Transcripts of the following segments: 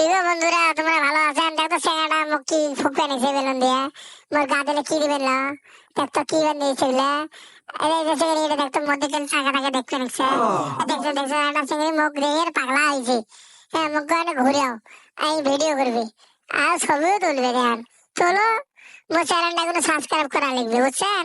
কি গো বন্ধুরা তোমরা ভালো আছেন দেখো সেগাটা মুখ কি ফুকে নিছে বেলুন দিয়ে। মোর গা দিলে কি দিবেন না দেখতো কি বেন দিয়েছে বলে এই যে সেগাড়ি এটা দেখতো মধ্যে কেন টাকা টাকা দেখতে নিচ্ছে। দেখছ দেখছ একটা সেগাড়ি মুখ দিয়ে পাগলা হয়েছে। হ্যাঁ মুখ করে ঘুরেও আমি ভিডিও করবি। আর ছবিও তুলবে দেখান চলো মোর চ্যানেলটা কোনো সাবস্ক্রাইব করা লিখবে বুঝছেন?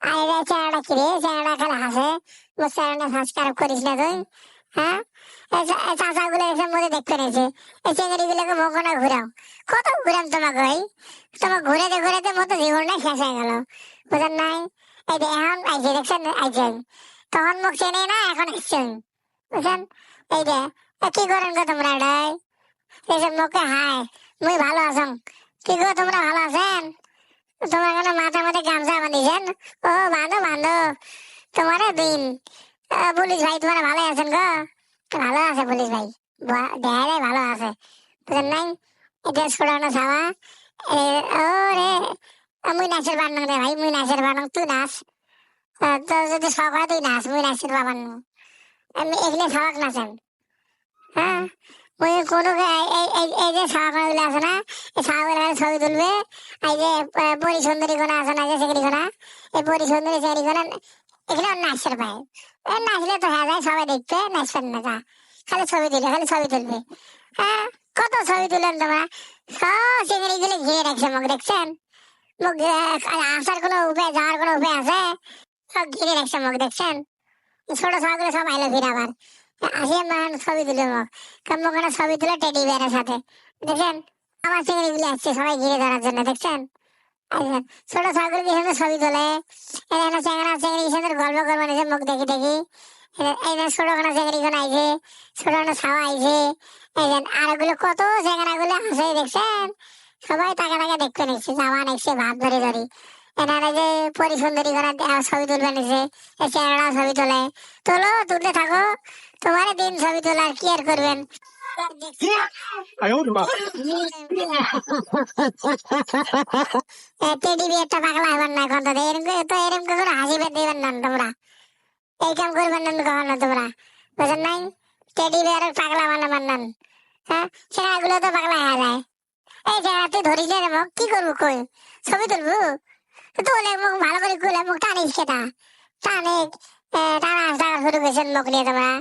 আই রে চেহারাটা কিরে চেহারাটা খালি হাসে। মোর চ্যানেলটা সাবস্ক্রাইব করিস না তুই হ্যাঁ? চাচা গুলো এসে মধ্যে দেখতে নিয়েছে এই চেঙ্গারি গুলোকে মোকনা ঘুরাও। কত ঘুরাম তোমাকে ভাই? তোমার ঘুরাতে ঘুরাতে মতো জীবনটা শেষ হয়ে গেল। বুঝেন নাই? এই এখন আইছে দেখছেন আইছে তখন মুখ চেনে না, এখন আসছেন বুঝছেন এই যে কি করেন গো তোমরা এটাই? এসব মুখে হায়, মুই ভালো আছেন কি গো তোমরা ভালো আছেন? তোমার কেন মাথা মাথায় গামছা বাঁধিয়েছেন ও, বাঁধো বাঁধো। তোমার দিন পুলিশ ভাই তোমরা ভালো আছেন গো? ভালো আছে পুলিশ ভাই। দেখা ভালো আছে। বুঝলেন নাই? এটা ছোড়ানো ছাওয়া ও রে মুই নাচের বানাং রে ভাই মুই নাচের বানাং তুই নাচ। তো যদি শখ হয় তুই নাচ মুই নাচের বাবান আমি এখানে সবাক নাচেন। হ্যাঁ? মুই কোনো এই- যে ছাওয়াগুলো আছে না ছাওয়াগুলো ছবি তুলবে? এই যে আহ, পরি সুন্দরী কোনা আছে না যে সেগুলি কোনা এই পরি সুন্দরী সেগুলি কোনা এখানে নাচের এ নাচলে তো হয়ে যায় সবাই দেখবে নাচবেন না যা। খালি ছবি তুলে খালি ছবি তুলবে। হ্যাঁ কত ছবি তুলেন তোমরা? সব চিংড়ি গুলো ঘিরে রাখছে মুখ দেখছেন? মুখ আসার কোনো উপায় যাওয়ার কোনো উপায় আছে? সব ঘিরে রাখছে মুখ দেখছেন? ছোট ছবিগুলো সব আইলো ফিরে আবার। আসিয়ে মান ছবি তুলে মুখ। কারণ মুখ ছবি তুলে টেডি বিয়ারের সাথে। দেখছেন? আমার চিংড়ি গুলো আসছে, সবাই ঘিরে ধরার জন্য, দেখছেন? ছোট ছাগল কি সুন্দর ছবি তোলে? এখানে চেংড়ি সুন্দর গল্প করব মুখ দেখি দেখি। এই ছোটখানা চেংড়ি কোন আইছে ছোট কোনো ছাওয়া আইছে। আর ওগুলো কতগুলো আছে, দেখছেন? সবাই টাকা টাকা দেখতে নিচ্ছে জামা নিচ্ছে, ভাত ধরে ধরি। এনারা যে পরিসুন্দরী করার ছবি তুলবেন এসে ছবি তোলে। তোলো, তুলতে থাকো। তোমার দিন ছবি তোলার কি আর করবেন? পাগলা এই করবেন না তোমরা। পাগলা হ্যাঁ? না হ্যাঁ? তো কি করব কই? ছবি তুলবো? তুলে মুখ ভালো করে খুলে, মুখ টানিস কেটা? টানে টানা টানা শুরু করেছেন মুখ নিয়ে তোমরা।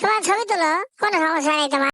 তোমার ছবি তুলো, কোনো সমস্যা নেই তোমার।